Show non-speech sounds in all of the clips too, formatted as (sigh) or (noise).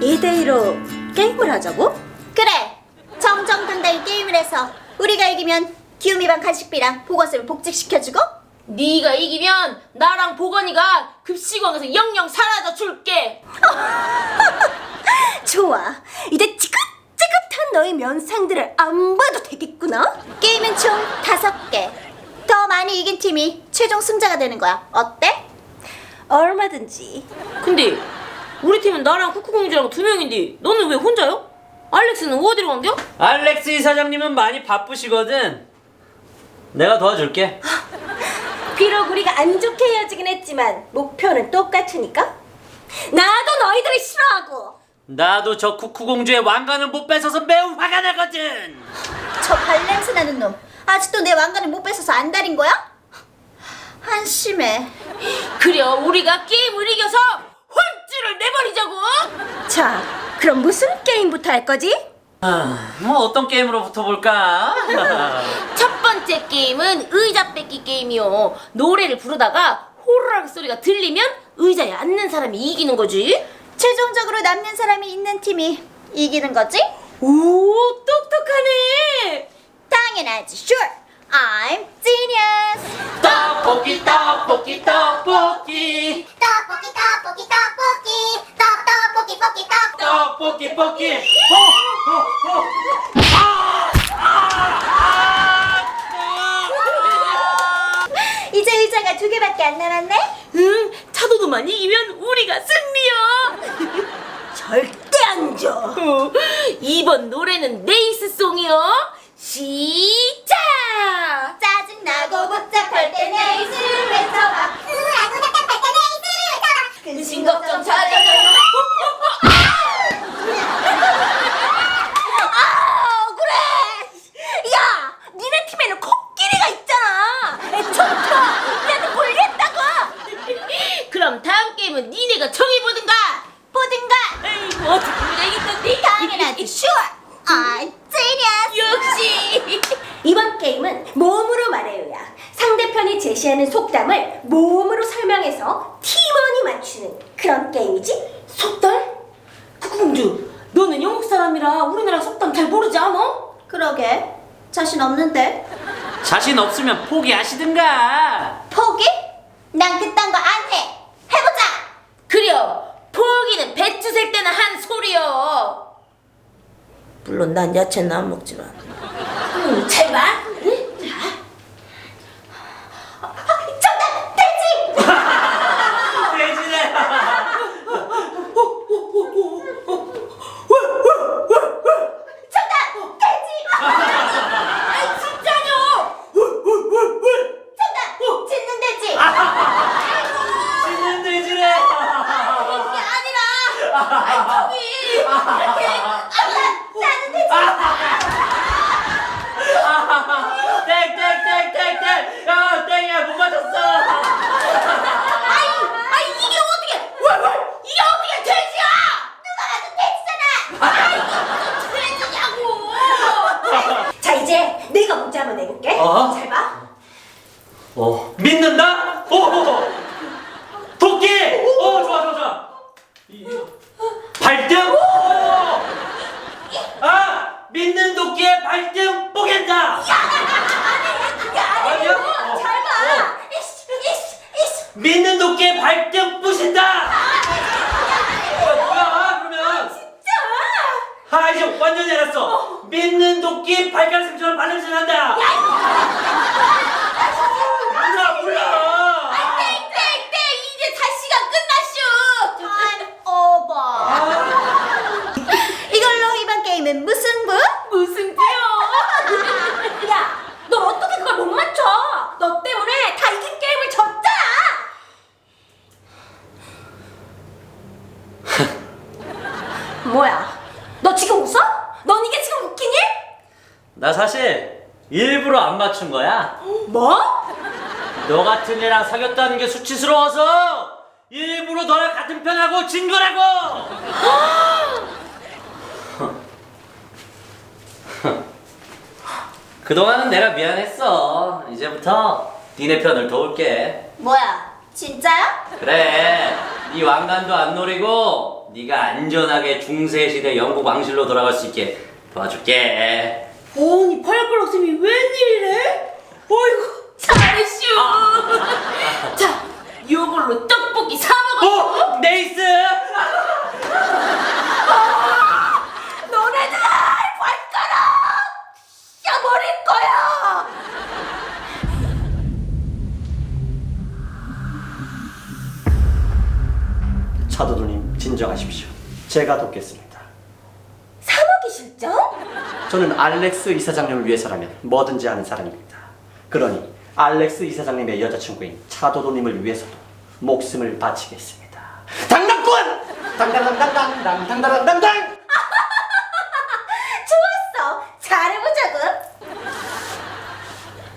2대2로 게임을 하자고? 그래 정정당당히 게임을 해서 우리가 이기면 기우미방 간식비랑 보건쌤을 복직시켜주고 네가 이기면 나랑 보건이가 급식왕에서 영영 사라져 줄게. (laughs) 좋아. 이제 지긋지긋한 너의 면상들을 안 봐도 되겠구나. 게임은 총 다섯 개 더 많이 이긴 팀이 최종 승자가 되는 거야 어때? 얼마든지. 근데 우리 팀은 나랑 쿠쿠공주랑 두 명인데 너는 왜 혼자요? 알렉스는 어디로 간겨? 알렉스 이사장님은 많이 바쁘시거든. 내가 도와줄게. 비록 우리가 안 좋게 헤어지긴 했지만 목표는 똑같으니까. 나도 너희들을 싫어하고. 나도 저 쿠쿠공주의 왕관을 못 뺏어서 매우 화가 나거든. 저 발냄새 나는 놈 아직도 내 왕관을 못 뺏어서 안달인 거야? 한심해 그래 우리가 게임을 이겨서 자, 그럼 무슨 게임부터 할 거지? 아, 뭐 어떤 게임으로 붙어볼까? (laughs) 첫 번째 게임은 의자 뺏기 게임이요. 노래를 부르다가 호루라기 소리가 들리면 의자에 앉는 사람이 이기는 거지. 최종적으로 남는 사람이 있는 팀이 이기는 거지? 오 똑똑하네. 당연하지 sure I'm genius 떡볶이 떡볶이 떡볶이 떡볶이 볶기 호, 호, 호. 이제 의자가 두 개밖에 안 남았네 응 차도도만 이기면 우리가 승리야. 절대 안 줘. 어, 이번 노래는 네이스송이요. 시작. 짜증나고 복잡할 때 네이스를 외쳐봐 으 아구 답답할 때 내이스를 외쳐라 근심 걱정 찾아줘. 아, 그래. 야, 니네 팀에는 코끼리가 있잖아. 애초부터 우리한테 불리했다고. 그럼 다음 게임은 니네가 정해보든가. 보든가 에이구 어떻게 우리가 이겼던데? 당연하지 sure I'm genius 역시. 이번 게임은 몸으로 말해요야. 상대편이 제시하는 속담을 몸으로 설명해서 팀원이 맞추는 그런 게임이지. 속달? 쿠쿠공주, 너는 영국 사람이라 우리나라 속담 잘 모르지 않아? 그러게 자신 없는데 자신 없으면 포기하시든가. 포기? 난 그딴 거 안 해 해보자 그려 포기는 배추 셀 때나 한 소리요. 물론 난 야채는 안 먹지만. 음, 잘 봐. 응? 자. 정답 돼지 돼지네. 정답 돼지 아이 진짜요? 정답 짖는 돼지 짖는 돼지래. 그게 아니라. 아이 저기 이렇게 나는 돼지 땡땡땡땡땡. 야 땡이야 못 맞췄어. 아이 아이 이게 어떻게? 왜 왜? 이게 어떻게 돼지야? 누가 봐도 돼지잖아 돼지냐고. 자, 이제 내가 문제 한번 내볼게. 어? 잘 봐. 어 믿는다? 오 도끼. 오 좋아 좋아 좋아. 이- 발등. 오. 아 믿는 도끼의 발등 뽀갠다. 아니야? 어. 잘 봐. 이씨, 이씨, 이씨. 믿는 도끼의 발등 부신다. 어, 뭐야 그러면? 진짜? 아 이제 완전히 알았어. 믿는 도끼 발가락처럼 발냄새 난다. 몰라 몰라. 땡땡땡 이제 다 시간 끝났슈. Time over. 이걸로 이번 게임은 무승부? 무슨 띠요? 야, 너 어떻게 그걸 못 맞춰? 너 때문에 다 이긴 게임을 졌잖아. 뭐야? 너 지금 웃어? 넌 이게 지금 웃기니? 나 사실 일부러 안 맞춘 거야. 뭐? 너 같은 애랑 사귀었다는 게 수치스러워서 일부러 너랑 같은 편하고 진 거라고. (laughs) 그동안은 내가 미안했어. 이제부터 니네 편을 도울게. 뭐야? 진짜야? 그래, 네 왕관도 안 노리고 네가 안전하게 중세 시대 영국 왕실로 돌아갈 수 있게 도와줄게. 아니 발가락쌤이 웬일이래? 어이구 잘했슈 자 요걸로 떡볶이 사 먹어 어, 네이스. 차도도님 진정하십시오. 제가 돕겠습니다. 사먹이 실정? 저는 알렉스 이사장님을 위해서라면 뭐든지 하는 사람입니다. 그러니 알렉스 이사장님의 여자친구인 차도도님을 위해서도 목숨을 바치겠습니다. 당당꾼! 당당당당당당 당당당당당! (laughs) 좋았어. 잘해보자고.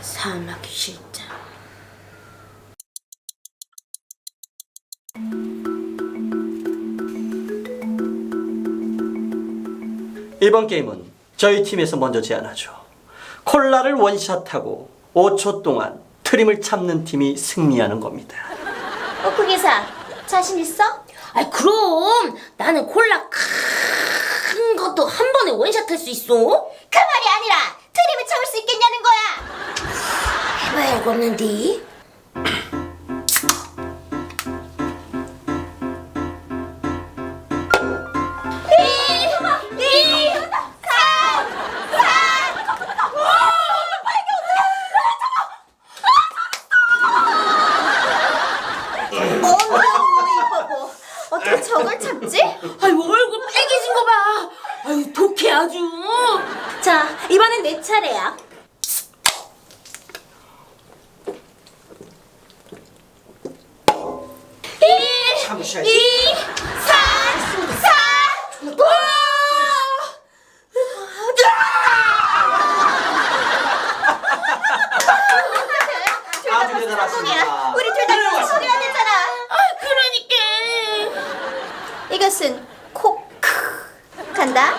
사막이 실장 이번 게임은 저희 팀에서 먼저 제안하죠. 콜라를 원샷하고 5초 동안 트림을 참는 팀이 승리하는 겁니다. 호크 기사 자신 있어? 아이 그럼 나는 콜라 큰 것도 한 번에 원샷 할 수 있어 그 말이 아니라 트림을 참을 수 있겠냐는 거야. 해봐야 알겠는데 참으셔야지. 아주 성공이야. 대단하십니다. 우리 둘다 성공해야 되잖아. 아 그러니까 이것은 코크 간다.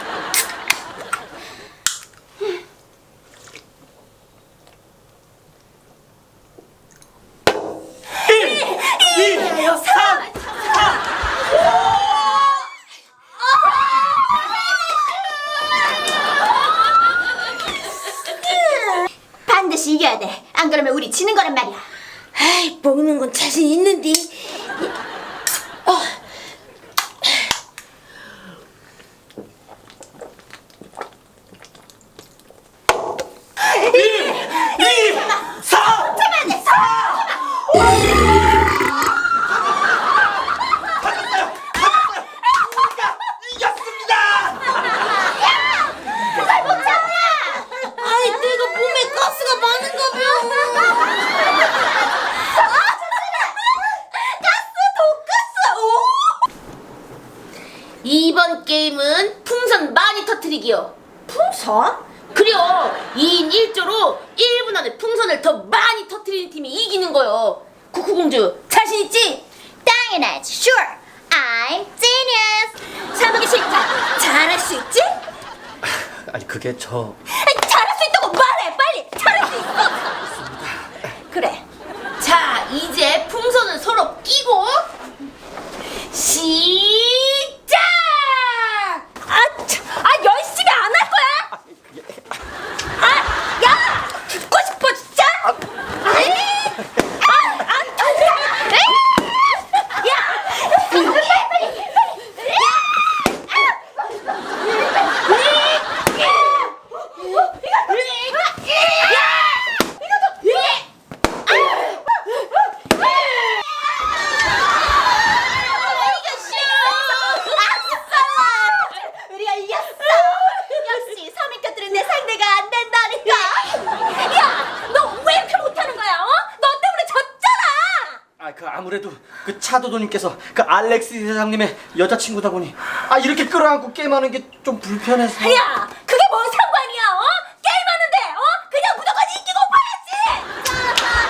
이겨야 돼. 안 그러면 우리 지는 거란 말이야. 아이 먹는 건 자신 있는데 아이 내가 몸에 가스가 많은가 봐 이번 게임은 풍선 많이 터트리기요. 풍선? 그래요. 2인 1조로 1분 안에 풍선을 더 많이 터트리는 팀이 이기는 거요. 쿠쿠공주 자신 있지? 당연하지. Sure. I'm genius. 사먹이 실장. 잘할 수 있지? 아니 그게 저 잘할 수 있다고 말해, 빨리. 잘할 수 있어. 그래. 자, 이제 풍선을 서로 끼고 시작! 아, 참, 아 열심히 안 할 거야? 아, 야, 죽고 싶어 진짜. 에이, 아, 아, 에이, 야, 빨리, 빨리, 빨리. 우리가 이겼어. 역시 서민것들은 내 상대가 안 된다니까. 야, 너 왜 이렇게 못하는 거야? 어? 너 때문에 졌잖아. 아무래도 그 차도도님께서 그 알렉스 이사장님의 여자친구다 보니 아 이렇게 끌어안고 게임하는 게 좀 불편해서 야, 그게 뭔 상관이야? 어? 게임하는데, 어? 그냥 무조건 이기고 봐야지.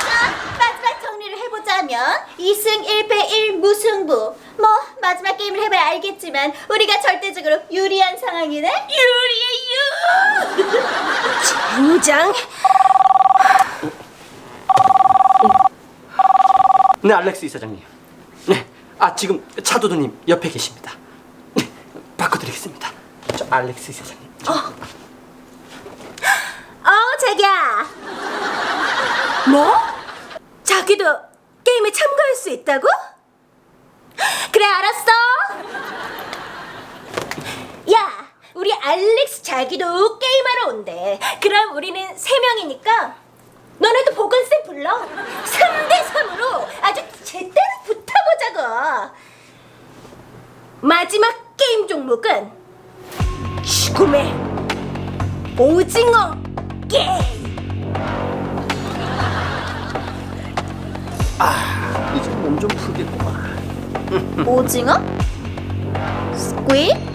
자, 마지막 정리를 해보자면 2승 1패 1무승부. 뭐 마지막 게임을 해봐야 알겠지만 우리가 절대적으로 유리한 상황이네. 유리의 유! (laughs) 당장. 네 알렉스 이사장님 네 아 지금 차도도님 옆에 계십니다 바꿔드리겠습니다. 저 알렉스 사장님. 어, 자기야. 뭐? 자기도 게임에 참가할 수 있다고? 그래, 알았어. 야, 우리 알렉스 자기도 게임하러 온대. 그럼 우리는 세 명이니까 너네도 보건쌤 불러. 3대 3으로 아주 제대로 붙어보자고. 마지막 게임 종목은 죽음의 오징어 게임. 이제 몸 좀 풀겠구만. 오징어? 스퀴드?